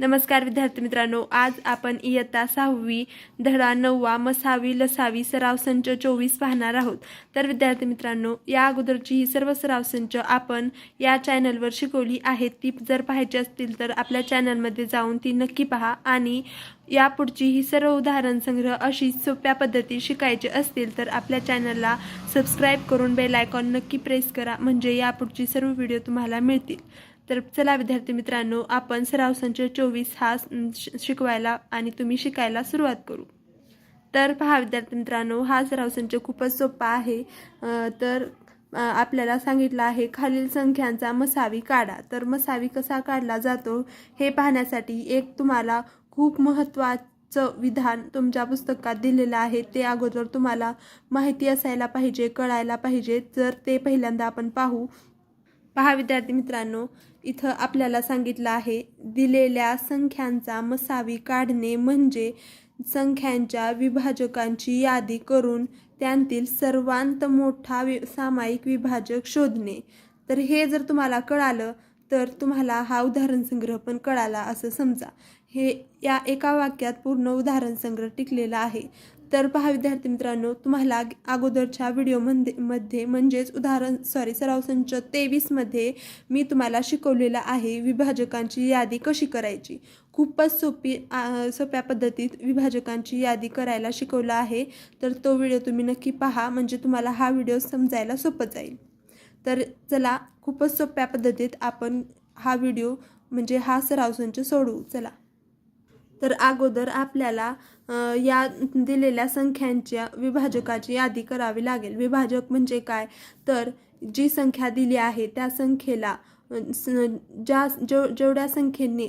नमस्कार विद्यार्थी मित्रांनो आज आपण इयत्ता सहावी धडा नववा मसावी लसावी सराव संच चोवीस पाहणार आहोत. तर विद्यार्थी मित्रांनो या अगोदरची ही सर्व सराव संच आपण या चॅनलवर शिकवली आहेत. ती जर पाहायची असतील तर आपल्या चॅनलमध्ये जाऊन ती नक्की पहा आणि यापुढची ही सर्व उदाहरण संग्रह अशी सोप्या पद्धती शिकायची असतील तर आपल्या चॅनलला सबस्क्राईब करून बेल आयकॉन नक्की प्रेस करा म्हणजे यापुढची सर्व व्हिडिओ तुम्हाला मिळतील. तर चला विद्यार्थी मित्रांनो आपण सराव संच चोवीस हा श- शिकवायला आणि तुम्ही शिकायला सुरुवात करू. तर पहा विद्यार्थी मित्रांनो हा सराव संच खूपच सोपा आहे. तर आपल्याला सांगितलं आहे खालील संख्यांचा मसावी काढा. तर मसावी कसा काढला जातो हे पाहण्यासाठी एक तुम्हाला खूप महत्त्वाचं विधान तुमच्या पुस्तकात दिलेलं आहे. ते अगोदर तुम्हाला माहिती असायला पाहिजे कळायला पाहिजे. जर ते पहिल्यांदा आपण पाहू. पहा विद्यार्थी मित्रांनो इथं आपल्याला सांगितलं आहे दिलेल्या संख्यांचा मसावी काढणे म्हणजे संख्यांच्या विभाजकांची यादी करून त्यांतील सर्वांत मोठा वि सामायिक विभाजक शोधणे. तर हे जर तुम्हाला कळालं तर तुम्हाला हा उदाहरण संग्रह पण कळाला असं समजा. हे या एका वाक्यात पूर्ण उदाहरण संग्रह टिकलेला आहे. तर पहा विद्यार्थी मित्रांनो तुम्हाला अगोदरच्या व्हिडिओमध्ये मध्ये म्हणजेच उदाहरण सॉरी सराव संच तेवीसमध्ये मी तुम्हाला शिकवलेलं आहे विभाजकांची यादी कशी करायची. खूपच सोपी सोप्या पद्धतीत विभाजकांची यादी करायला शिकवलं आहे. तर तो व्हिडिओ तुम्ही नक्की पहा म्हणजे तुम्हाला हा व्हिडिओ समजायला सोपं जाईल. तर चला खूपच सोप्या पद्धतीत आपण हा व्हिडिओ म्हणजे हा सराव संच सोडवू. चला. तर अगोदर आपल्याला या दिलेल्या संख्यांच्या विभाजकाची यादी करावी लागेल. विभाजक म्हणजे काय? तर जी संख्या दिली आहे त्या संख्येला ज्या जेव जेवढ्या संख्येने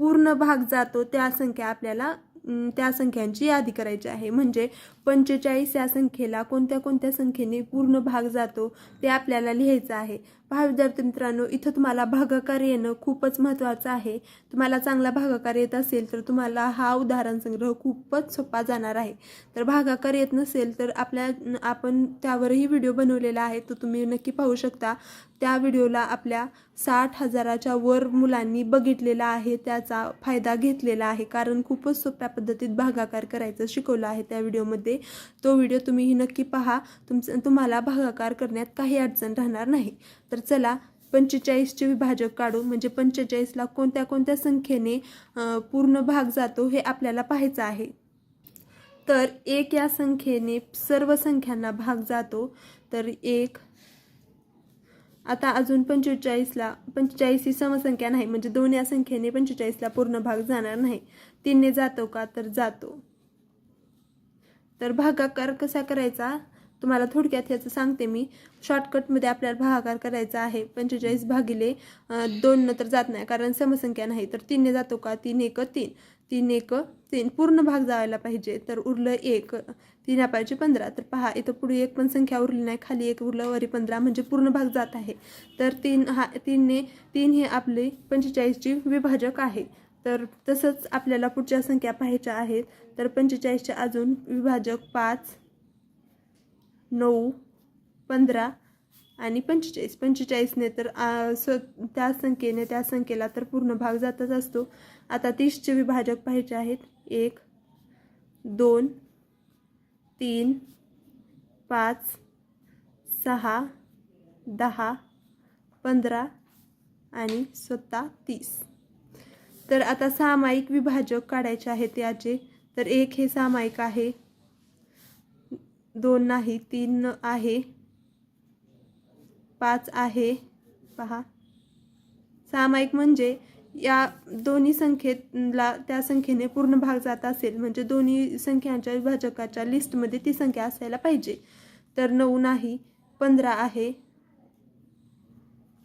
पूर्ण भाग जातो त्या संख्या आपल्याला त्या संख्यांची यादी करायची आहे. म्हणजे पंचेचाळीस या संख्येला कोणत्या कोणत्या संख्येने पूर्ण भाग जातो ते आपल्याला लिहायचं आहे. पहा विद्यार्थी मित्रांनो इथं तुम्हाला भागाकार येणं खूपच महत्त्वाचं आहे. तुम्हाला चांगला भागाकार येत असेल तर तुम्हाला हा उदाहरण संग्रह खूपच सोपा जाणार आहे. तर भागाकार येत नसेल तर आपल्या आपण त्यावरही व्हिडिओ बनवलेला आहे तो तुम्ही नक्की पाहू शकता. त्या व्हिडिओला आपल्या साठ हजाराच्या वर मुलांनी बघितलेला आहे त्याचा फायदा घेतलेला आहे कारण खूपच सोप्या पद्धतीत भागाकार करायचं शिकवलं आहे त्या व्हिडिओमध्ये. तो व्हिडिओ तुम्हीही नक्की पहा. तुमचं तुम्हाला भागाकार करण्यात काही अडचण राहणार नाही. तर चला पंचेचाळीसचे विभाजक काढू. म्हणजे पंचेचाळीसला कोणत्या कोणत्या संख्येने पूर्ण भाग जातो हे आपल्याला पाहायचं आहे. तर एक या संख्येने सर्व संख्यांना भाग जातो. तर एक आता अजून पंचेचाळीसला पंचेचाळीस ही समसंख्या नाही. म्हणजे दोन या संख्येने पंचेचाळीसला पूर्ण भाग जाणार नाही. तीनने जातो का? तर जातो. तर भागाकार कसा करायचा? तुम्हाला थोडक्यात ह्याचं सांगते मी. शॉर्टकटमध्ये आपल्याला भागाकार करायचा आहे. पंचेचाळीस भागिले दोननं तर जात नाही कारण समसंख्या नाही. तर तीनने जातो का? तीन एक तीन. तीन एक तीन. पूर्ण भाग जायला पाहिजे. तर उरलं एक. तीन पाहिजे पंधरा. तर पहा इथं पुढे एक पण संख्या उरली नाही. खाली एक उरलं वरी पंधरा. म्हणजे पूर्ण भाग जात आहे. तर तीन हा तीनने तीन हे आपले पंचेचाळीसची विभाजक आहे. तर तसंच आपल्याला पुढच्या संख्या पाहायच्या आहेत. तर पंचेचाळीसच्या अजून विभाजक पाच नऊ पंधरा आणि पंचेचाळीस. पंचेचाळीसने तर स्व स त्या संख्येने त्या संख्येला तर पूर्ण भाग जातच असतो. आता तीसचे विभाजक पाहायचे आहेत. एक दोन तीन पाच सहा दहा पंधरा आणि स्वतः तीस. तर आता सामायिक विभाजक काढायचे आहेत याचे तर एक हे सामायिक आहे. दोन नाही तीन आहे. पाच आहे. पहा. सामायिक म्हणजे या दोन्ही संख्येला त्या संख्येने पूर्ण भाग जात असेल. म्हणजे दोन्ही संख्यांच्या विभाजकाच्या लिस्टमध्ये ती संख्या असायला पाहिजे. तर नऊ नाही पंधरा आहे.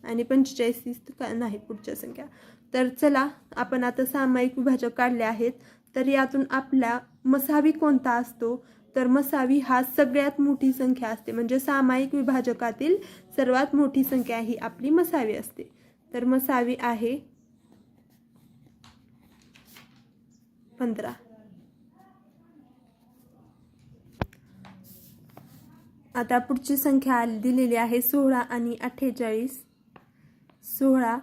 आणि पंचेचाळीस का नाही पुढच्या संख्या. तर चला आपण आता सामायिक विभाजक काढले आहेत. तर यातून आपला मसावी कोणता असतो? तर मसावी हा सगळ्यात मोठी संख्या असते. म्हणजे सामायिक विभाजकातील सर्वात मोठी संख्या ही आपली मसावी असते. तर मसावी आहे पंधरा. आता पुढची संख्या दिलेली आहे सोळा आणि अठ्ठेचाळीस. सोळा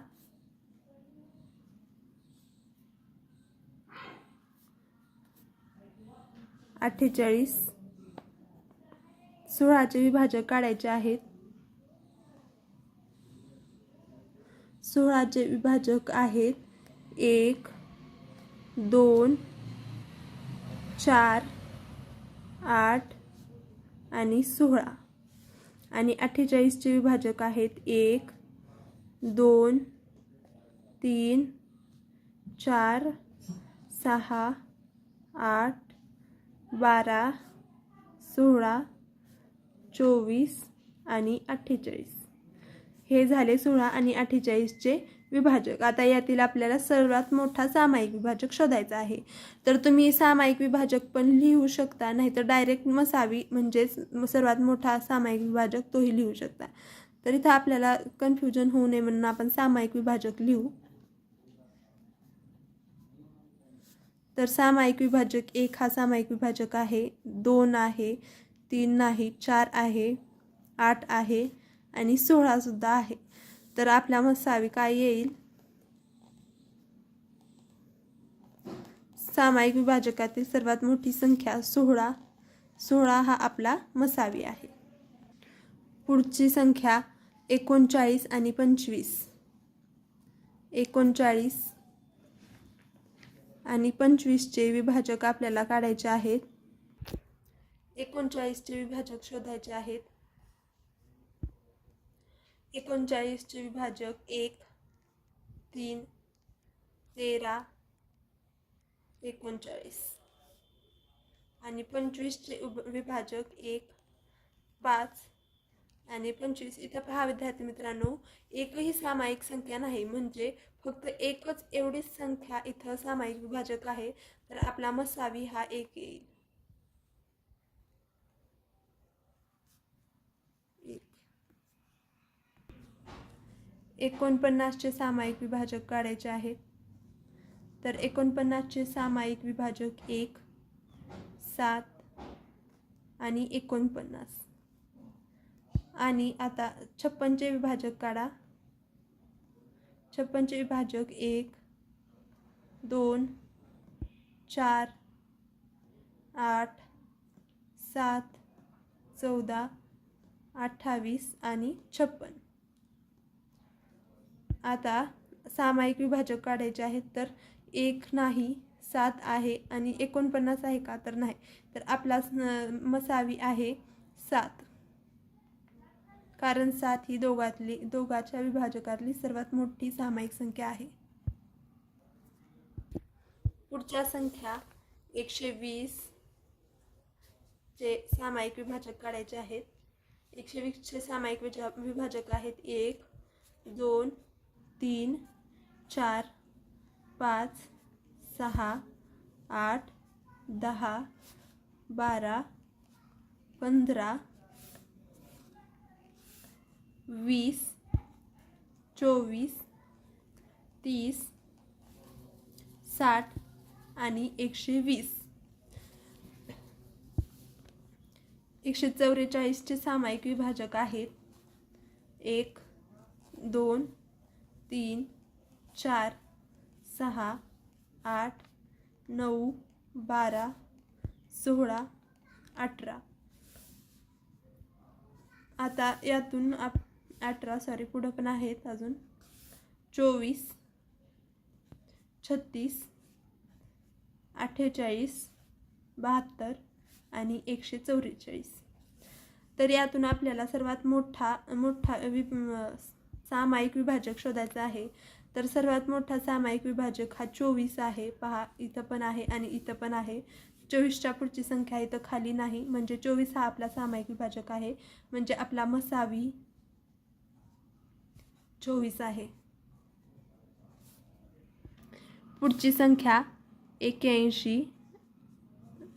अठ्ठेचाळीस. सोळाचे विभाजक काढायचे आहेत. सोळाचे विभाजक आहेत. एक दोन चार आठ आणि सोळा. आणि अठ्ठेचाळीसचे विभाजक आहेत. एक दोन तीन चार सहा आठ बारा सोळा चोवीस आणि अठ्ठेचाळीस. हे झाले सोळा आणि अठ्ठेचाळीसचे विभाजक. आता यातील आपल्याला सर्वात मोठा सामायिक विभाजक शोधायचा आहे. तर तुम्ही सामायिक विभाजक पण लिहू शकता नाहीतर डायरेक्ट मसावी म्हणजेच सर्वात मोठा सामायिक विभाजक तोही लिहू शकता. तर इथं आपल्याला कन्फ्युजन होऊ नये म्हणून आपण सामायिक विभाजक लिहू. तर सामायिक विभाजक एक हा सामायिक विभाजक आहे. दोन आहे तीन नाही चार आहे आठ आहे आणि सोळासुद्धा आहे. तर आपल्या मसावी काय येईल. सामायिक विभाजकातील सर्वात मोठी संख्या सोळा. सोळा हा आपला मसावी आहे. पुढची संख्या एकोणचाळीस आणि पंचवीस. एकोणचाळीस आणि पंचवीसचे विभाजक आपल्याला काढायचे आहेत. एकोणचाळीसचे विभाजक शोधायचे आहेत. एकोणचाळीसचे विभाजक एक तीन तेरा एकोणचाळीस. आणि पंचवीसचे उभ विभाजक एक पाच आणि पंचवीस इथं पहा विद्यार्थी मित्रांनो एकही सामायिक संख्या नाही. म्हणजे फक्त एकच एवढीच संख्या इथं सामायिक विभाजक आहे. तर आपला मसावी हा एक येईल. एक. एकोणपन्नासचे सामायिक विभाजक काढायचे आहेत. तर एकोणपन्नासचे सामायिक विभाजक एक सात आणि एकोणपन्नास. आणि आता छप्पनचे विभाजक काढा. छप्पनचे विभाजक एक दोन चार आठ सात चौदा अठ्ठावीस आणि छप्पन. आता सामायिक विभाजक काढायचे आहेत तर एक नाही सात आहे आणि एकोणपन्नास आहे का? तर नाही. तर आपला स- मसावी आहे सात. कारण सात ही दोघातली दोघाच्या विभाजकातली सर्वात मोठी सामायिक संख्या आहे. पुढच्या संख्या एकशे वीस चे सामायिक विभाजक काढायचे आहेत. एकशे वीसचे सामायिक विजा विभाजक आहेत एक दोन तीन चार पाच सहा आठ दहा बारा पंधरा वीस चोवीस तीस साठ आणि एकशे वीस. एकशे चौवेचाळीसचे सामायिक विभाजक आहेत. एक दोन तीन चार सहा आठ नऊ बारा सोळा अठरा. आता यातून आप अठरा सॉरी पुढं पण आहेत अजून. चोवीस छत्तीस अठ्ठेचाळीस बहात्तर आणि एकशे चौवेचाळीस. तर यातून आपल्याला सर्वात मोठा मोठा वि सामायिक विभाजक शोधायचा आहे. तर सर्वात मोठा सामायिक विभाजक हा चोवीस आहे. पहा इथं पण आहे आणि इथं पण आहे. चोवीसच्या पुढची संख्या इथं खाली नाही. म्हणजे चोवीस हा आपला सामायिक विभाजक आहे. म्हणजे आपला मसावी चोवीस आहे. पुढची संख्या एक्याऐंशी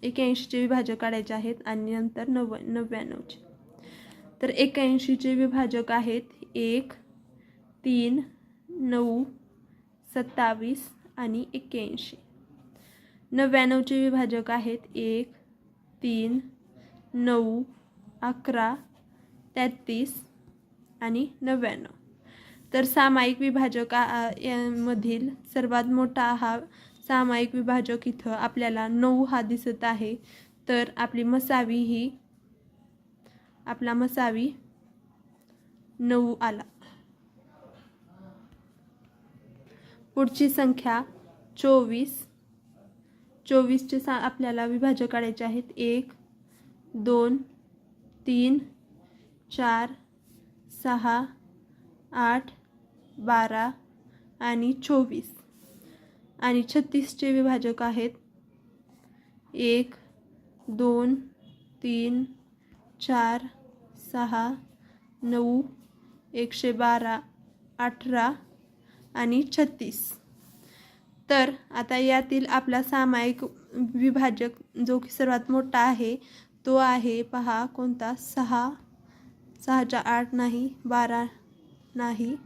एक्याऐंशीचे विभाजक काढायचे आहेत आणि नंतर नव्व नव्याण्णवचे तर एक्याऐंशीचे विभाजक आहेत एक तीन नऊ सत्तावीस आणि एक्क्याऐंशी. नव्याण्णवचे विभाजक आहेत एक तीन नऊ अकरा तेहतीस आणि नव्याण्णव तर सामायिक विभाजका मधील सर्वात मोठा हा सामायिक विभाजक इथं आपल्याला नऊ हा दिसत आहे. तर आपली मसावी ही आपला मसावी नऊ आला. पुढची संख्या चोवीस. चोवीसचे सा आपल्याला विभाजक काढायचे आहेत. एक दोन तीन चार सहा आठ बारा आणि चोवीस. आणि छत्तीसचे विभाजक आहेत. एक दोन तीन चार सहा नऊ एकशे बारा अठरा आणि छत्तीस. तर आता यातील आपला सामायिक विभाजक जो की सर्वात मोठा आहे तो आहे पहा कोणता? सहा. सहाच्या आठ नाही बारा नाही.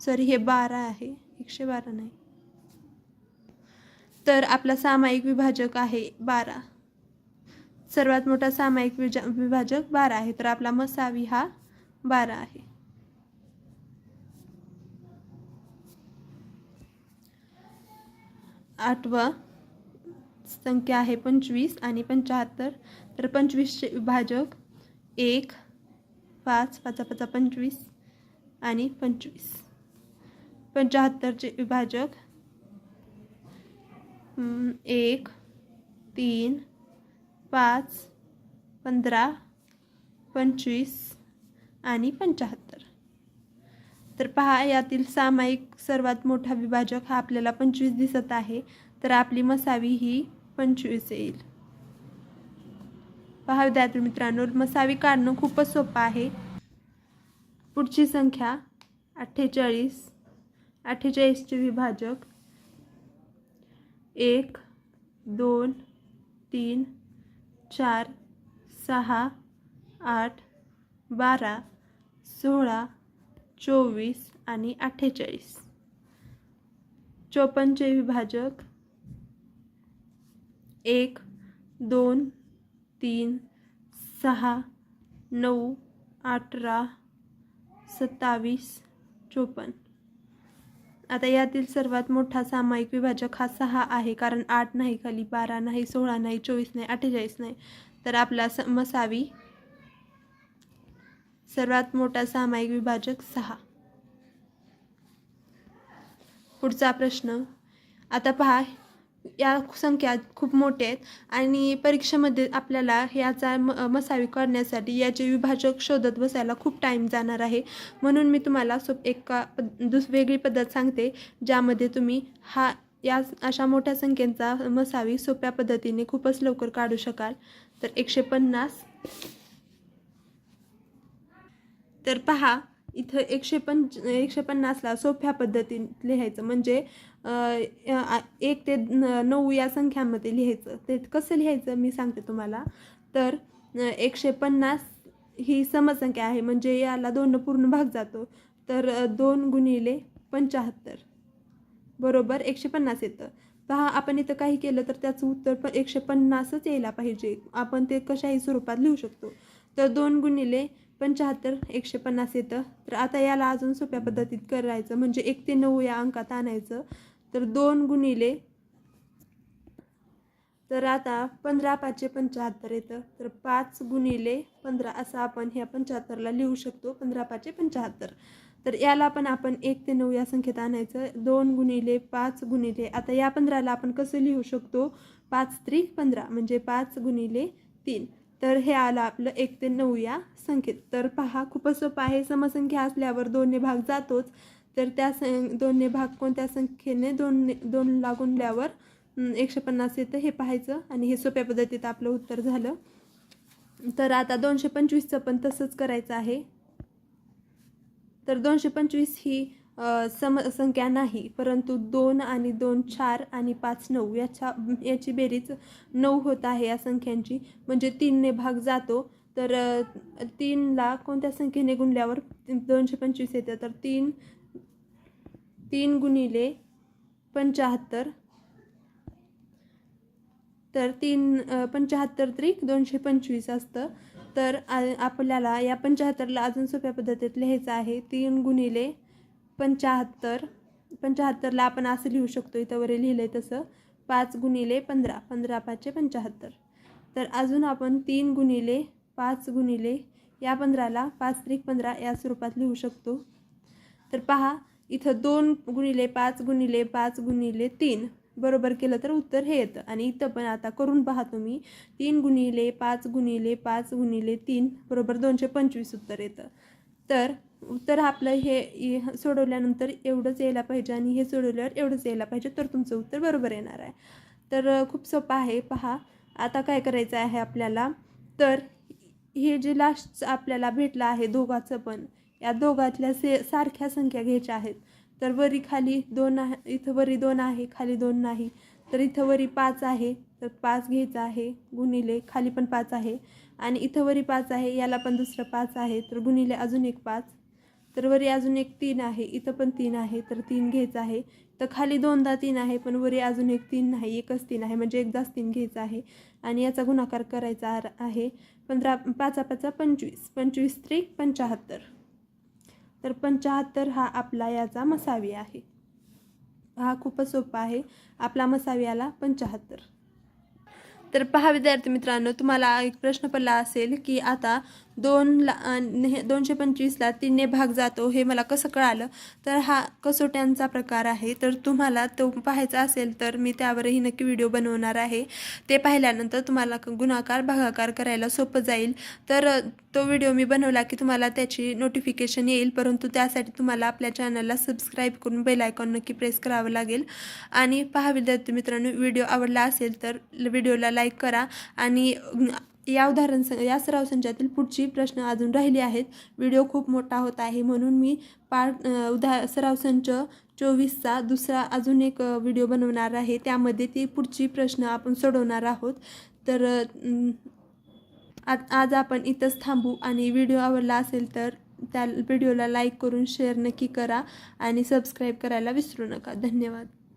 सॉरी हे बारा आहे. एकशे बारा नाही. तर आपला सामायिक विभाजक आहे बारा. सर्वात मोठा सामायिक विजा विभाजक बारा आहे. तर आपला मसावी हा बारा आहे. आठवा संख्या आहे पंचवीस आणि पंच्याहत्तर तर पंचवीसचे विभाजक एक पाच पाचा पाचा पंचवीस. आणि पंचवीस. पंचाहत्तरचे विभाजक एक तीन पाच पंधरा पंचवीस आणि पंचाहत्तर. तर पहा यातील सामायिक सर्वात मोठा विभाजक हा आपल्याला पंचवीस दिसत आहे. तर आपली मसावी ही पंचवीस येईल. पहा विद्यार्थी मित्रांनो मसावी काढणं खूपच सोपं आहे. पुढची संख्या अठ्ठेचाळीस. अठ्ठेचाळीसचे विभाजक एक दोन तीन चार सहा आठ बारा सोळा चोवीस आणि अठ्ठेचाळीस. चोपन्नचे विभाजक एक दोन तीन सहा नऊ अठरा सत्तावीस चोपन्न. आता यातील सर्वात मोठा सामायिक विभाजक हा सहा आहे कारण आठ नाही खाली बारा नाही सोळा नाही चोवीस नाही अठ्ठेचाळीस नाही. तर आपला स मसावी सर्वात मोठा सामायिक विभाजक सहा. पुढचा प्रश्न. आता पहा या संख्या खूप मोठ्या आहेत. आणि परीक्षेमध्ये आपल्याला ह्याचा म मसावी करण्यासाठी याचे विभाजक शोधत बसायला खूप टाईम जाणार आहे. म्हणून मी तुम्हाला सोप एका पद दुस वेगळी पद्धत सांगते ज्यामध्ये तुम्ही हा या अशा मोठ्या संख्येचा मसावी सोप्या पद्धतीने खूपच लवकर काढू शकाल. तर एकशे पन्नास. तर पहा इथं एकशे पंच एकशे पन्नासला सोप्या पद्धतीने लिहायचं. म्हणजे एक ते नऊ या संख्यांमध्ये लिहायचं. ते कसं लिहायचं मी सांगते तुम्हाला. तर एकशे पन्नास ही समसंख्या आहे. म्हणजे याला दोन पूर्ण भाग जातो. तर दोन गुणिले पंचाहत्तर. बरोबर? एकशे पन्नास येतं. पहा आपण इथं काही केलं तर त्याचं उत्तर पण एकशे पन्नासच यायला पाहिजे. आपण ते कशाही स्वरूपात लिहू शकतो. तर दोन गुणिले पंच्याहत्तर एकशे पन्नास येतं. तर आता याला अजून सोप्या पद्धतीत करायचं. म्हणजे एक ते नऊ या अंकात आणायचं. तर दोन गुणिले तर आता पंधरा पाचशे पंच्याहत्तर येतं. तर पाच गुणिले पंधरा असं आपण ह्या पंच्याहत्तरला लिहू शकतो. पंधरा पाचशे पंच्याहत्तर. तर याला पण आपण एक ते नऊ या संख्येत आणायचं. दोन गुणिले पाच गुणिले आता या पंधराला आपण कसं लिहू शकतो? पाच त्रिक पंधरा म्हणजे पाच गुणिले तीन. तर हे आलं आपलं एक ते नऊ या संख्येत. तर पहा खूपच सोपं आहे. समसंख्या असल्यावर दोनने भाग जातोच. तर त्या सं दोनने भाग कोणत्या संख्येने दोन दोन लागूनल्यावर एकशे पन्नास येतं हे पाहायचं. आणि हे सोप्या पद्धतीत आपलं उत्तर झालं. तर आता दोनशे पंचवीसचं पण तसंच करायचं आहे. तर दोनशे पंचवीस ही सम संख्या नाही परंतु दोन आणि दोन चार आणि पाच नऊ याच्या याची बेरीज नऊ होत आहे या संख्यांची. म्हणजे तीनने भाग जातो. तर तीनला कोणत्या संख्येने गुणल्यावर दोनशे पंचवीस येतं? तर तीन तीन गुणिले पंच्याहत्तर तर तीन पंच्याहत्तर त्रिक दोनशे पंचवीस असतं. तर आपल्याला या पंच्याहत्तरला अजून सोप्या पद्धतीत लिहायचं आहे. तीन गुणिले पंच्याहत्तर पंच्याहत्तरला आपण असं लिहू शकतो इथं वरे लिहिलं आहे तसं. पाच गुणिले पंधरा. पंधरा पाचशे पंच्याहत्तर तर अजून आपण तीन गुणिले पाच गुणिले या पंधराला पाच त्रिक पंधरा या स्वरूपात लिहू शकतो. तर पहा इथं दोन गुणिले पाच गुणिले पाच गुणिले तीन. बरोबर केलं तर उत्तर हे येतं. आणि इथं पण आता करून पहा तुम्ही. तीन गुणिले पाच गुणिले पाच गुणिले तीन. बरोबर दोनशे पंचवीस उत्तर येतं. तर उत्तर आपलं हे सोडवल्यानंतर एवढंच यायला पाहिजे आणि हे सोडवल्यावर एवढंच यायला पाहिजे. तर तुमचं उत्तर बरोबर येणार आहे. तर खूप सोपं आहे. पहा. आता काय करायचं आहे आपल्याला? तर हे जे लास्ट आपल्याला भेटलं आहे दोघाचं पण या दोघातल्या से सारख्या संख्या घ्यायच्या आहेत. तर वरी खाली दोन आहे इथं वरी दोन आहे खाली दोन नाही. तर इथं वरी पाच आहे तर पाच घ्यायचं आहे गुणिले खाली पण पाच आहे. आणि इथं वरी पाच आहे याला पण दुसरं पाच आहे तर गुणिले अजून एक पाच. तर वरी अजून एक तीन आहे इथं पण तीन आहे तर तीन घ्यायचं आहे. तर खाली दोनदा तीन आहे पण वरी अजून एक तीन नाही एकच तीन आहे म्हणजे एकदाच तीन घ्यायचं आहे. आणि याचा गुणाकार करायचा आहे पंधरा पाचा पाचा पंचवीस. पंचवीस त्रिक पंचाहत्तर. तर पंचाहत्तर हा आपला याचा मसावी आहे. हा खूपच सोपा आहे. आपला मसावी आला पंचाहत्तर. तर पहा विद्यार्थी मित्रांनो तुम्हाला एक प्रश्न पडला असेल की आता दोन दोनशे पंचवीसला तीनने भाग जातो हे मला कसं कळालं? तर हा कसोट्यांचा प्रकार आहे. तर तुम्हाला तो पाहायचा असेल तर मी त्यावरही नक्की व्हिडिओ बनवणार आहे. ते पाहिल्यानंतर तुम्हाला गुणाकार भागाकार करायला सोपं जाईल. तर तो व्हिडिओ मी बनवला की तुम्हाला त्याची नोटिफिकेशन येईल. परंतु त्यासाठी तुम्हाला आपल्या चॅनलला सबस्क्राईब करून बेल आयकॉन नक्की प्रेस करावं लागेल. आणि पहा विद्यार्थी मित्रांनो व्हिडिओ आवडला असेल तर व्हिडिओला लाईक करा. आणि या उदाहरण स- या सराव संचातील पुढची प्रश्न अजून राहिली आहेत. व्हिडिओ खूप मोठा होत आहे म्हणून मी पार्ट उदा सराव संच चोवीसचा दुसरा अजून एक व्हिडिओ बनवणार आहे. त्यामध्ये ती पुढची प्रश्न आपण सोडवणार आहोत. तर आज आज आपण इथंच थांबू. आणि व्हिडिओ आवडला असेल तर त्या व्हिडिओला लाईक करून शेअर नक्की करा. आणि सबस्क्राईब करायला विसरू नका. धन्यवाद.